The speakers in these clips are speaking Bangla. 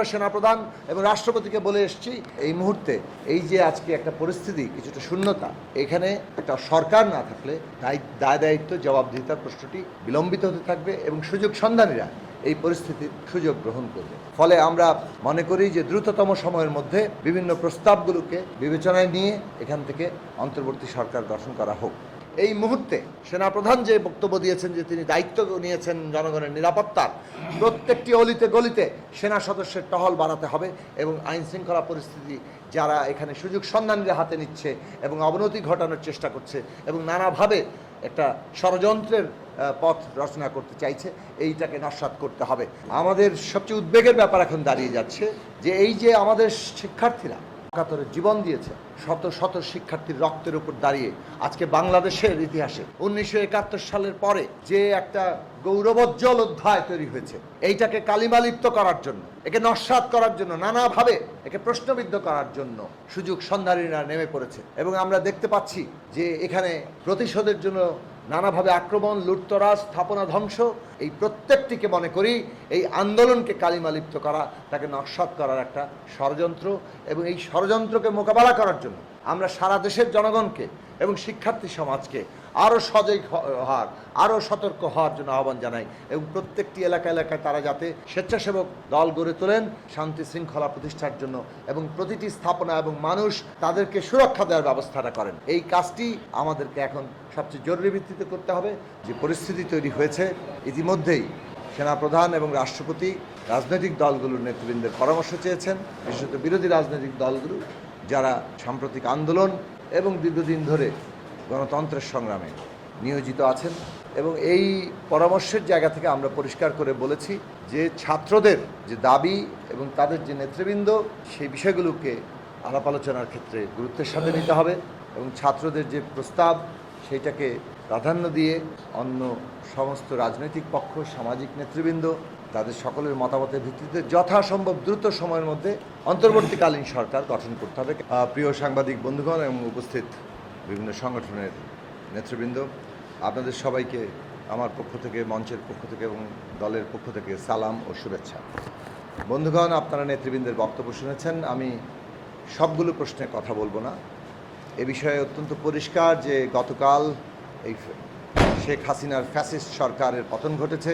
আমরা সেনাপ্রধান এবং রাষ্ট্রপতিকে বলে এসেছি, এই মুহূর্তে এই যে আজকে একটা পরিস্থিতি, কিছুটা শূন্যতা, এখানে একটা সরকার না থাকলে দায় দায় দায়িত্ব, জবাবদিহিতার প্রশ্নটি বিলম্বিত হতে থাকবে এবং সুযোগ সন্ধানীরা এই পরিস্থিতির সুযোগ গ্রহণ করবে। ফলে আমরা মনে করি যে দ্রুততম সময়ের মধ্যে বিভিন্ন প্রস্তাবগুলোকে বিবেচনায় নিয়ে এখান থেকে অন্তর্বর্তী সরকার গঠন করা হোক। এই মুহূর্তে সেনাপ্রধান যে বক্তব্য দিয়েছেন যে তিনি দায়িত্ব নিয়েছেন জনগণের নিরাপত্তার, প্রত্যেকটি অলিতে গলিতে সেনা সদস্যের টহল বাড়াতে হবে এবং আইন শৃঙ্খলা পরিস্থিতি যারা এখানে সুযোগ সন্ধানের হাতে নিচ্ছে এবং অবনতি ঘটানোর চেষ্টা করছে এবং নানাভাবে একটা ষড়যন্ত্রের পথ রচনা করতে চাইছে, এইটাকে নস্বাত করতে হবে। আমাদের সবচেয়ে উদ্বেগের ব্যাপার এখন দাঁড়িয়ে যাচ্ছে যে এই যে আমাদের শিক্ষার্থীরা একাত্তরে জীবন দিয়েছে শত শত শিক্ষার্থীর রক্তের উপর দাঁড়িয়ে আজকে বাংলাদেশের ইতিহাসে উনিশশো একাত্তর সালের পরে যে একটা গৌরবোজ্জ্বল অধ্যায় তৈরি হয়েছে, এইটাকে কালিমালিপ্ত করার জন্য, একে নস্বাত করার জন্য, নানাভাবে একে প্রশ্নবিদ্ধ করার জন্য সুযোগ সন্ধানীরা নেমে পড়েছে। এবং আমরা দেখতে পাচ্ছি যে এখানে প্রতিশোধের জন্য নানাভাবে আক্রমণ লুটতরা স্থাপনা ধ্বংস, এই প্রত্যেকটিকে মনে করি এই আন্দোলনকে কালিমালিপ্ত করা, তাকে নস্বাত করার একটা ষড়যন্ত্র এবং এই ষড়যন্ত্রকে মোকাবেলা করার জন্য আমরা সারা দেশের জনগণকে এবং শিক্ষার্থী সমাজকে আরও সজাগ হওয়ার আরও সতর্ক হওয়ার জন্য আহ্বান জানাই এবং প্রত্যেকটি এলাকা এলাকায় তারা যাতে স্বেচ্ছাসেবক দল গড়ে তোলেন, শান্তি শৃঙ্খলা প্রতিষ্ঠার জন্য এবং প্রতিটি স্থাপনা এবং মানুষ তাদেরকে সুরক্ষা দেওয়ার ব্যবস্থাটা করেন। এই কাজটি আমাদেরকে এখন সবচেয়ে জরুরি ভিত্তিতে করতে হবে। যে পরিস্থিতি তৈরি হয়েছে, ইতিমধ্যেই সেনাপ্রধান এবং রাষ্ট্রপতি রাজনৈতিক দলগুলোর নেতৃবৃন্দের পরামর্শ চেয়েছেন। বিশেষত বিরোধী রাজনৈতিক দলগুলো যারা সাম্প্রতিক আন্দোলন এবং দীর্ঘদিন ধরে গণতন্ত্রের সংগ্রামে নিয়োজিত আছেন এবং এই পরামর্শের জায়গা থেকে আমরা পরিষ্কার করে বলেছি যে ছাত্রদের যে দাবি এবং তাদের যে নেতৃবৃন্দ, সেই বিষয়গুলোকে আলাপ আলোচনার ক্ষেত্রে গুরুত্বের সাথে নিতে হবে এবং ছাত্রদের যে প্রস্তাব, সেইটাকে প্রাধান্য দিয়ে অন্য সমস্ত রাজনৈতিক পক্ষ, সামাজিক নেতৃবৃন্দ তাদের সকলের মতামতের ভিত্তিতে যথাসম্ভব দ্রুত সময়ের মধ্যে অন্তর্বর্তীকালীন সরকার গঠন করতে হবে। প্রিয় সাংবাদিক বন্ধুগণ, এবং উপস্থিত বিভিন্ন সংগঠনের নেতৃবৃন্দ, আপনাদের সবাইকে আমার পক্ষ থেকে, মঞ্চের পক্ষ থেকে এবং দলের পক্ষ থেকে সালাম ও শুভেচ্ছা। বন্ধুগণ, আপনারা নেতৃবৃন্দের বক্তব্য শুনেছেন। আমি সবগুলো প্রশ্নে কথা বলব না। এ বিষয়ে অত্যন্ত পরিষ্কার যে গতকাল এই শেখ হাসিনার ফ্যাসিস্ট সরকারের পতন ঘটেছে।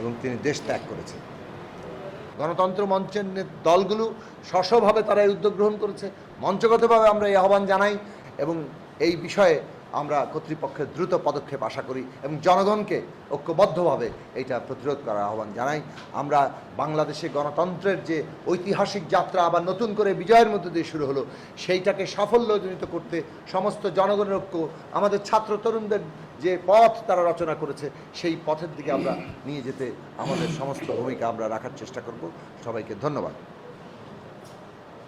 এবং তিনি দেশ ত্যাগ করেছেন। গণতন্ত্র মঞ্চের দলগুলো স্বস্বভাবে তারা এই উদ্যোগ গ্রহণ করেছে। মঞ্চগতভাবে আমরা এই আহ্বান জানাই এবং এই বিষয়ে আমরা কর্তৃপক্ষের দ্রুত পদক্ষেপ আশা করি এবং জনগণকে ঐক্যবদ্ধভাবে এটা প্রতিরোধ করার আহ্বান জানাই। আমরা বাংলাদেশে গণতন্ত্রের যে ঐতিহাসিক যাত্রা আবার নতুন করে বিজয়ের মধ্যে দিয়ে শুরু হলো, সেইটাকে সাফল্যজনিত করতে সমস্ত জনগণের ঐক্য, আমাদের ছাত্র তরুণদের যে পথ তারা রচনা করেছে, সেই পথের দিকে আমরা নিয়ে যেতে আমাদের সমস্ত ভূমিকা আমরা রাখার চেষ্টা করব। সবাইকে ধন্যবাদ।